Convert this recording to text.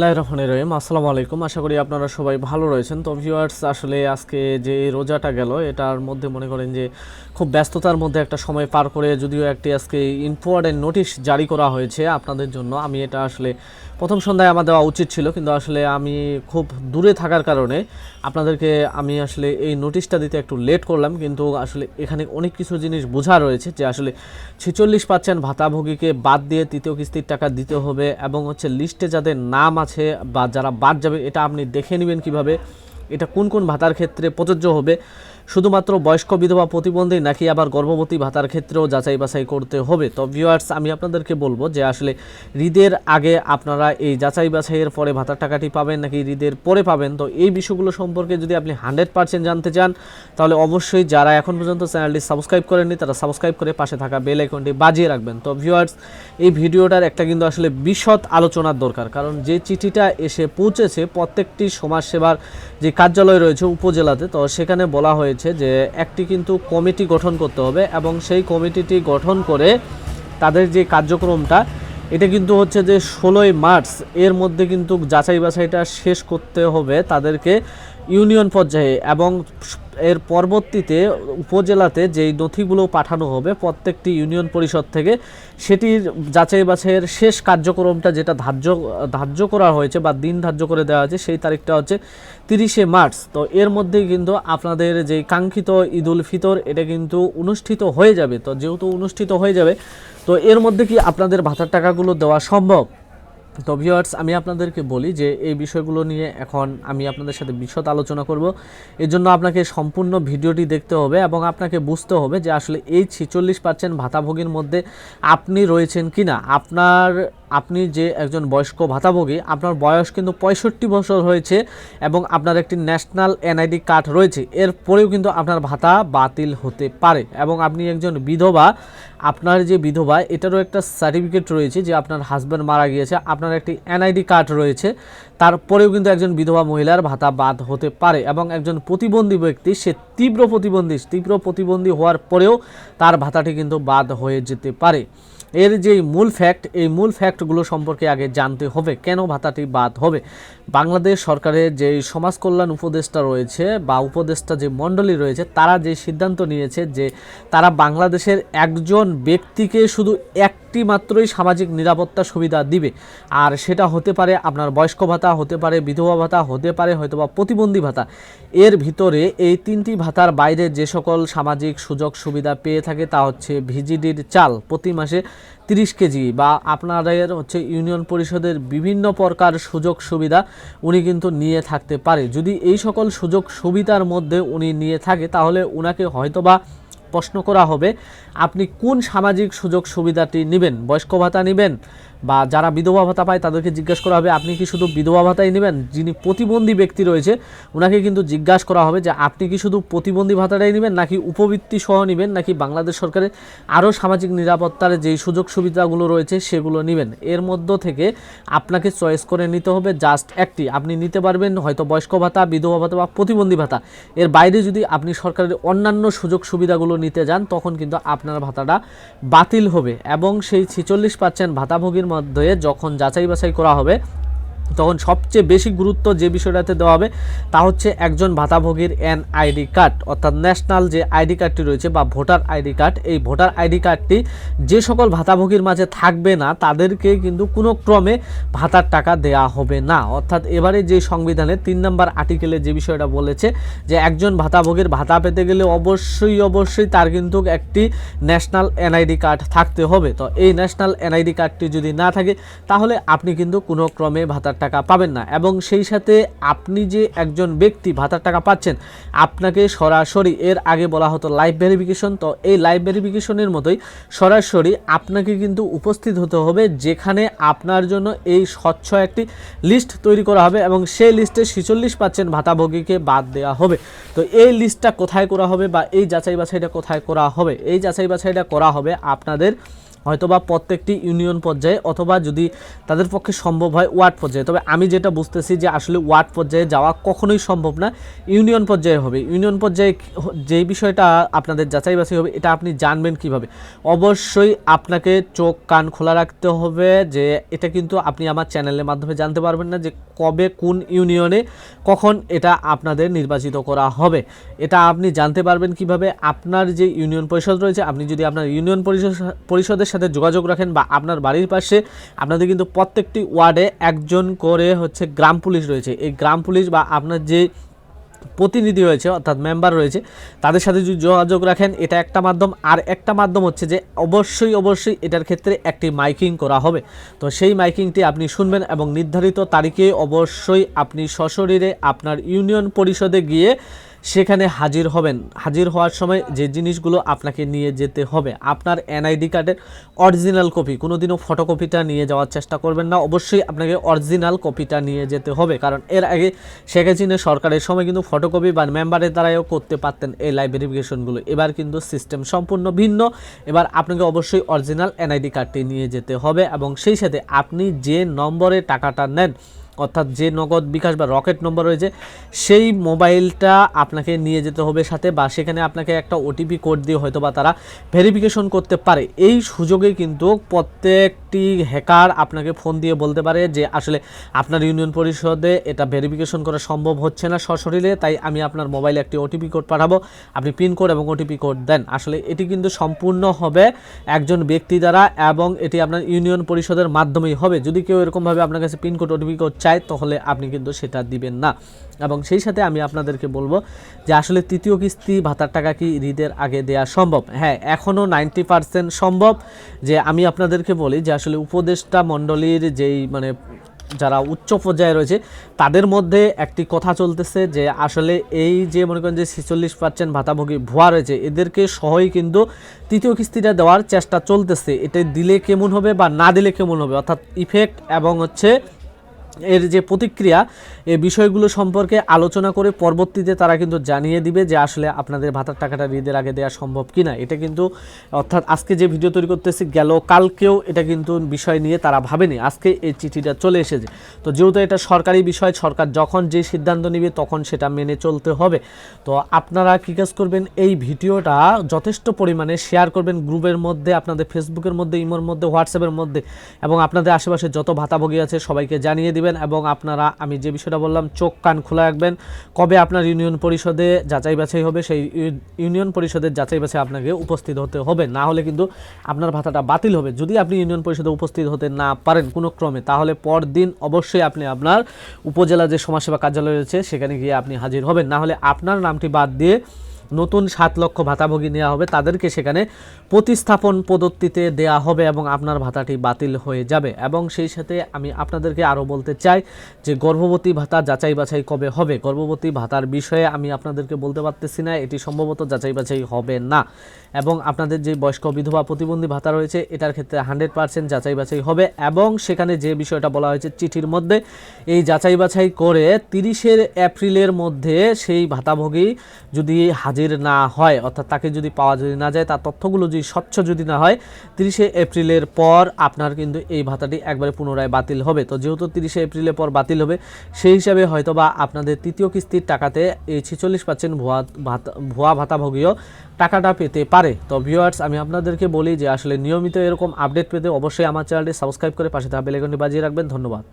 রহমানির রহিম। আসসালামু আলাইকুম। আশা করি আপনারা সবাই ভালো রয়েছেন। তো ভিউয়ার্স আসলে আজকে যে রোজাটা গেল, এটার মধ্যে মনে করেন যে খুব ব্যস্ততার মধ্যে একটা সময় পার করে যদিও একটি আজকে ইম্পর্টেন্ট নোটিশ জারি করা হয়েছে আপনাদের জন্য। আমি এটা আসলে প্রথম সন্ধ্যায় আমার দেওয়া উচিত ছিল, কিন্তু আসলে আমি খুব দূরে থাকার কারণে আপনাদেরকে আমি আসলে এই নোটিশটা দিতে একটু লেট করলাম, কিন্তু আসলে এখানে অনেক কিছু জিনিস বোঝা রয়েছে যে আসলে ছেচল্লিশ পার্সেন্ট ভাতাভোগীকে বাদ দিয়ে তৃতীয় কিস্তির টাকা দিতে হবে এবং হচ্ছে লিস্টে যাদের নাম আছে বা যারা বাদ যাবে, এটা আপনি দেখে নেবেন কীভাবে, এটা কোন কোন ভাতার ক্ষেত্রে প্রযোজ্য হবে। শুধুমাত্র বয়স্ক বিধবা প্রতিবন্ধী নাকি আবার গর্ভবতী ভাতার ক্ষেত্রেও যাচাই বাছাই করতে হবে। তো ভিউয়ার্স আমি আপনাদেরকে বলব যে আসলে ঈদের আগে আপনারা এই যাচাই বাছাইয়ের পরে ভাতার টাকাটি পাবেন নাকি ঈদের পরে পাবেন? তো এই বিষয়গুলো সম্পর্কে যদি আপনি হান্ড্রেড পার্সেন্ট জানতে চান, তাহলে অবশ্যই যারা এখন পর্যন্ত চ্যানেলটি সাবস্ক্রাইব করেননি, তারা সাবস্ক্রাইব করে পাশে থাকা বেল আইকনটি বাজিয়ে রাখবেন। তো ভিউয়ার্স এই ভিডিওটার একটা কিন্তু আসলে বিশদ আলোচনার দরকার, কারণ যে চিঠিটা এসে পৌঁছেছে প্রত্যেকটি সমাজসেবার যে কার্যালয় রয়েছে উপজেলাতে, তো সেখানে বলা হয়েছে যে একটি কিন্তু কমিটি গঠন করতে হবে এবং সেই কমিটিটি গঠন করে তাদের যে কার্যক্রমটা, এটা কিন্তু হচ্ছে যে ষোলোই মার্চ এর মধ্যে কিন্তু যাচাই বাছাইটা শেষ করতে হবে তাদেরকে। ইউনিয়ন পর্যায়ে এবং এর পরবর্তীতে উপজেলাতে যেই নথিগুলো পাঠানো হবে প্রত্যেকটি ইউনিয়ন পরিষদ থেকে, সেটির যাচাই বাছাইয়ের শেষ কার্যক্রমটা যেটা ধার্য ধার্য করা হয়েছে বা দিন ধার্য করে দেওয়া হয়েছে, সেই তারিখটা হচ্ছে তিরিশে মার্চ। তো এর মধ্যেই কিন্তু আপনাদের যেই কাঙ্ক্ষিত ঈদ উল ফিতর, এটা কিন্তু অনুষ্ঠিত হয়ে যাবে। তো যেহেতু অনুষ্ঠিত হয়ে যাবে, তো এর মধ্যে কি আপনাদের ভাতার টাকাগুলো দেওয়া সম্ভব? তো ভিওয়ার্স আমি আপনাদেরকে বলি যে এই বিষয়গুলো নিয়ে এখন আমি আপনাদের সাথে বিশদ আলোচনা করব। এর জন্য আপনাকে সম্পূর্ণ ভিডিওটি দেখতে হবে এবং আপনাকে বুঝতে হবে যে আসলে এই ছেচল্লিশ পার্সেন্ট ভাতাভোগীর মধ্যে আপনি রয়েছেন কি না আপনার আপনি যে একজন বয়স্ক ভাতাভোগী, আপনার বয়স কিন্তু পঁয়ষট্টি বছর হয়েছে এবং আপনার একটি ন্যাশনাল এনআইডি কার্ড রয়েছে। এরপরেও কিন্তু আপনার ভাতা বাতিল হতে পারে এবং আপনি একজন বিধবা, আপনার যে বিধবা, এটারও একটা সার্টিফিকেট রয়েছে যে আপনার হাজব্যান্ড মারা গিয়েছে, আপনার একটি এনআইডি কার্ড রয়েছে। তারপরেও কিন্তু একজন বিধবা মহিলার ভাতা বাদ হতে পারে এবং একজন প্রতিবন্ধী ব্যক্তি, সে তীব্র প্রতিবন্ধী তীব্র প্রতিবন্ধী হওয়ার পরেও তার ভাতাটি কিন্তু বাদ হয়ে যেতে পারে। এর যে মূল ফ্যাক্ট এই মূল ফ্যাক্টগুলো সম্পর্কে আগে জানতে হবে। কেন ভাতাটি বাদ হবে? বাংলাদেশ সরকারের যে সমাজ কল্যাণ উপদেষ্টা রয়েছে বা উপদেষ্টা যে মণ্ডলী রয়েছে, তারা যে সিদ্ধান্ত নিয়েছে যে তারা বাংলাদেশের একজন ব্যক্তিকে শুধু একটি মাত্রই সামাজিক নিরাপত্তা সুবিধা দিবে। আর সেটা হতে পারে আপনার বয়স্ক ভাতা, হতে পারে বিধবা ভাতা, হতে পারে হয়তোবা প্রতিবন্ধী ভাতা। এর ভিতরে এই তিনটি ভাতার বাইরে যে সকল সামাজিক সুযোগ সুবিধা পেয়ে থাকে তা হচ্ছে ভিজিডির চাল। প্রতি মাসে তিরিশ কেজি বা আপনাদের হচ্ছে ইউনিয়ন পরিষদের বিভিন্ন প্রকার সুযোগ সুবিধা উনি কিন্তু নিয়ে থাকতে পারে। যদি এই সকল সুযোগ সুবিধার মধ্যে উনি নিয়ে থাকে, তাহলে উনাকে হয়তোবা প্রশ্ন করা হবে, আপনি কোন সামাজিক সুযোগ সুবিধাটি নেবেন? বয়স্ক ভাতা নেবেন? বা যারা বিধবা ভাতা পায় তাদেরকে জিজ্ঞাসা করা হবে, আপনি কি শুধু বিধবা ভাতাই নেবেন? যিনি প্রতিবন্ধী ব্যক্তি রয়েছে ওনাকে কিন্তু জিজ্ঞাসা করা হবে যে আপনি কি শুধু প্রতিবন্ধী ভাতাটাই নেবেন, নাকি উপবৃত্তি সহ নেবেন, নাকি বাংলাদেশ সরকারের আরও সামাজিক নিরাপত্তার যেই সুযোগ সুবিধাগুলো রয়েছে সেগুলো নেবেন? এর মধ্য থেকে আপনাকে চয়েস করে নিতে হবে জাস্ট একটি, আপনি নিতে পারবেন হয়তো বয়স্ক ভাতা, বিধবা ভাতা বা প্রতিবন্ধী ভাতা। এর বাইরে যদি আপনি সরকারের অন্যান্য সুযোগ সুবিধাগুলো নিতে যান, তখন কিন্তু আপনার ভাতাটা বাতিল হবে এবং সেই ছেচল্লিশ পার্সেন্ট ভাতাভোগীর মধ্যে যখন যাচাই বাছাই করা হবে তখন সবচেয়ে বেশি গুরুত্ব যে বিষয়টাতে দেওয়া হবে, তা হচ্ছে একজন ভাতাভোগীর এন আইডি কার্ড, অর্থাৎ ন্যাশনাল যে আইডি কার্ডটি রয়েছে বা ভোটার আইডি কার্ড, এই ভোটার আইডি কার্ডটি যে সকল ভাতাভোগীর মাঝে থাকবে না, তাদেরকে কিন্তু কোনো ক্রমে ভাতার টাকা দেয়া হবে না। অর্থাৎ এবারে যে সংবিধানে তিন নম্বর আর্টিকেলে যে বিষয়টা বলেছে যে একজন ভাতাভোগীর ভাতা পেতে গেলে অবশ্যই অবশ্যই তার কিন্তু একটি ন্যাশনাল এনআইডি কার্ড থাকতে হবে। তো এই ন্যাশনাল এনআইডি কার্ডটি যদি না থাকে, তাহলে আপনি কিন্তু কোনো ক্রমে ভাতার টাকা পাবেন না। এবং সেই সাথে আপনি যে একজন ব্যক্তি ভাতার টাকা পাচ্ছেন, আপনাকে সরাসরি এর আগে বলা হতো লাইভ ভেরিফিকেশন তো এই লাইভ ভেরিফিকেশনের মতোই সরাসরি আপনাকে কিন্তু উপস্থিত হতে হবে, যেখানে আপনার জন্য এই স্বচ্ছ একটি লিস্ট তৈরি করা হবে এবং সেই লিস্টে ছেচল্লিশ পার্সেন্ট ভাতাভোগীকে বাদ দেওয়া হবে। তো এই লিস্টটা কোথায় করা হবে বা এই যাচাই বাছাইটা কোথায় করা হবে? এই যাচাই বাছাইটা করা হবে আপনাদের হয়তোবা প্রত্যেকটি ইউনিয়ন পর্যায়ে অথবা যদি তাদের পক্ষে সম্ভব হয় ওয়ার্ড পর্যায়ে। তবে আমি যেটা বুঝতেছি যে আসলে ওয়ার্ড পর্যায়ে যাওয়া কখনোই সম্ভব না। ইউনিয়ন পর্যায়ে হবে। ইউনিয়ন পর্যায়ে যেই বিষয়টা আপনাদের যাচাই বাছাই হবে, এটা আপনি জানবেন কীভাবে। অবশ্যই আপনাকে চোখ, কান খোলা রাখতে হবে যে এটা কিন্তু আপনি আমার চ্যানেলের মাধ্যমে জানতে পারবেন না যে কবে কোন ইউনিয়নে কখন এটা আপনাদের নির্বাচিত করা হবে। এটা আপনি জানতে পারবেন কীভাবে। আপনার যে ইউনিয়ন পরিষদ রয়েছে, আপনি যদি আপনার ইউনিয়ন পরিষদ, পরিষদের সাথে যোগাযোগ রাখেন বা আপনার বাড়ির পাশে, আপনাদের কিন্তু প্রত্যেকটি ওয়ার্ডে একজন করে হচ্ছে গ্রাম পুলিশ রয়েছে। এই গ্রাম পুলিশ বা আপনার যে প্রতিনিধি রয়েছে, অর্থাৎ মেম্বার রয়েছে, তাদের সাথে যদি যোগাযোগ রাখেন, এটা একটা মাধ্যম। আর একটা মাধ্যম হচ্ছে যে, অবশ্যই অবশ্যই এটার ক্ষেত্রে একটি মাইকিং করা হবে। তো সেই মাইকিংটি আপনি শুনবেন এবং নির্ধারিত তারিখে অবশ্যই আপনি সশরীরে আপনার ইউনিয়ন পরিষদে গিয়ে সেখানে হাজির হবেন। হাজির হওয়ার সময় যে জিনিসগুলো আপনাকে নিয়ে যেতে হবে, আপনার এনআইডি কার্ডের অরিজিনাল কপি। কোনো কোনোদিনও ফটোকপিটা নিয়ে যাওয়ার চেষ্টা করবেন না। অবশ্যই আপনাকে অরিজিনাল কপিটা নিয়ে যেতে হবে, কারণ এর আগে শেখ হাসিনা সরকারের সময় কিন্তু ফটোকপি বা মেম্বারের দ্বারাও করতে পারতেন এই লাইভ ভেরিফিকেশনগুলো এবার কিন্তু সিস্টেম সম্পূর্ণ ভিন্ন। এবার আপনাকে অবশ্যই অরিজিনাল এনআইডি কার্ডটি নিয়ে যেতে হবে এবং সেই সাথে আপনি যে নম্বরে টাকাটা নেন অর্থাৎ যে নগদ বিকাশ বা রকেট নম্বর রয়েছে, সেই মোবাইলটা আপনাকে নিয়ে যেতে হবে সাথে বা সেখানে আপনাকে একটা ওটিপি কোড দিয়ে হয়তো বা তারা ভেরিফিকেশন করতে পারে। এই সুযোগে কিন্তু প্রত্যেকটি হ্যাকার আপনাকে ফোন দিয়ে বলতে পারে যে, আসলে আপনার ইউনিয়ন পরিষদে এটা ভেরিফিকেশন করা সম্ভব হচ্ছে না সশরীরে, তাই আমি আপনার মোবাইলে একটি ওটিপি কোড পাঠাবো। আপনি পিন কোড এবং ওটিপি কোড দেন। আসলে এটি কিন্তু সম্পূর্ণ হবে একজন ব্যক্তি দ্বারা এবং এটি আপনার ইউনিয়ন পরিষদের মাধ্যমেই হবে। যদি কেউ এরকমভাবে আপনার কাছে পিন কোড ওটিপি কোড চায়, তাহলে আপনি কিন্তু সেটা দিবেন না। এবং সেই সাথে আমি আপনাদেরকে বলব যে আসলে তৃতীয় কিস্তি ভাতার টাকা কি ঈদের আগে দেওয়া সম্ভব? হ্যাঁ এখনও নাইনটি পার্সেন্ট সম্ভব। যে আমি আপনাদেরকে বলি যে আসলে উপদেষ্টা মণ্ডলীর যেই মানে যারা উচ্চ পর্যায়ে রয়েছে, তাদের মধ্যে একটি কথা চলতেছে যে আসলে এই যে মনে করেন যে ছেচল্লিশ পার্সেন্ট ভাতাভোগী ভুয়া রয়েছে, এদেরকে সহই কিন্তু তৃতীয় কিস্তিটা দেওয়ার চেষ্টা চলতেছে। এটা দিলে কেমন হবে বা না দিলে কেমন হবে? অর্থাৎ ইফেক্ট এবং হচ্ছে এর যে প্রতিক্রিয়া এই বিষয়গুলো সম্পর্কে আলোচনা করে পরবর্তীতে তারা কিন্তু জানিয়ে দিবে যে আসলে আপনাদের ভাতার টাকাটা ঈদের আগে দেওয়া সম্ভব কি না এটা কিন্তু অর্থাৎ আজকে যে ভিডিও তৈরি করতেছি, গেল, কালকেও এটা কিন্তু বিষয় নিয়ে তারা ভাবেনি। আজকে এই চিঠিটা চলে এসেছে। তো যেহেতু এটা সরকারি বিষয়, সরকার যখন যে সিদ্ধান্ত নিবে তখন সেটা মেনে চলতে হবে। তো আপনারা কী কাজ করবেন, এই ভিডিওটা যথেষ্ট পরিমাণে শেয়ার করবেন গ্রুপের মধ্যে, আপনাদের ফেসবুকের মধ্যে, ইমোর মধ্যে হোয়াটসঅ্যাপের মধ্যে এবং আপনাদের আশেপাশে যত ভাতাভোগী আছে সবাইকে জানিয়ে দিবেন। এবং আপনারা, আমি যে বিষয়টা বললাম, চোখ, কান খোলা রাখবেন। কবে আপনার ইউনিয়ন পরিষদে যাচাই বাছাই হবে, সেই ইউনিয়ন পরিষদের যাচাই বাছাই আপনাকে উপস্থিত হতে হবে। না হলে কিন্তু আপনার ভাতাটা বাতিল হবে। যদি আপনি ইউনিয়ন পরিষদে উপস্থিত হতে না পারেন কোনো ক্রমে, তাহলে পরদিন অবশ্যই আপনি আপনার উপজেলা যে সমাজসেবা কার্যালয় রয়েছে, সেখানে গিয়ে আপনি হাজির হবেন। না হলে আপনার নামটি বাদ দিয়ে নতুন সাত লক্ষ ভাতাভোগী নেওয়া হবে। তাদেরকে সেখানে প্রতিস্থাপন পদ্ধতিতে দেয়া হবে এবং আপনার ভাতাটি বাতিল হয়ে যাবে। এবং সেই সাথে আমি আপনাদেরকে আরও বলতে চাই যে গর্ভবতী ভাতা যাচাই বাছাই কবে হবে? গর্ভবতী ভাতার বিষয়ে আমি আপনাদেরকে বলতে পারতেছি না, এটি সম্ভবত যাচাই বাছাই হবে না। এবং আপনাদের যে বয়স্ক বিধবা প্রতিবন্ধী ভাতা রয়েছে, এটার ক্ষেত্রে হান্ড্রেড পার্সেন্ট যাচাই বাছাই হবে এবং সেখানে যে বিষয়টা বলা হয়েছে চিঠির মধ্যে, এই যাচাই বাছাই করে তিরিশের এপ্রিলের মধ্যে সেই ভাতাভোগী যদি হাজির না হয়, অর্থাৎ তাকে যদি পাওয়া যদি না যায়, তার তথ্যগুলো যদি স্বচ্ছ যদি না হয়, তিরিশে এপ্রিলের পর আপনার কিন্তু এই ভাতাটি একবারে পুনরায় বাতিল হবে। তো যেহেতু তিরিশে এপ্রিলের পর বাতিল হবে, সেই হিসাবে হয়তোবা আপনাদের তৃতীয় কিস্তির টাকাতে এই ছেচল্লিশ পার্সেন্ট ভুয়া ভাতা, ভুয়া ভাতাভোগীও টাকাটা পেতে পারে। তো ভিউয়ার্স আমি আপনাদেরকে বলি যে আসলে নিয়মিত এরকম আপডেট পেতে অবশ্যই আমার চ্যানেলটি সাবস্ক্রাইব করে পাশে থাকা বেলেগনটি বাজিয়ে রাখবেন। ধন্যবাদ।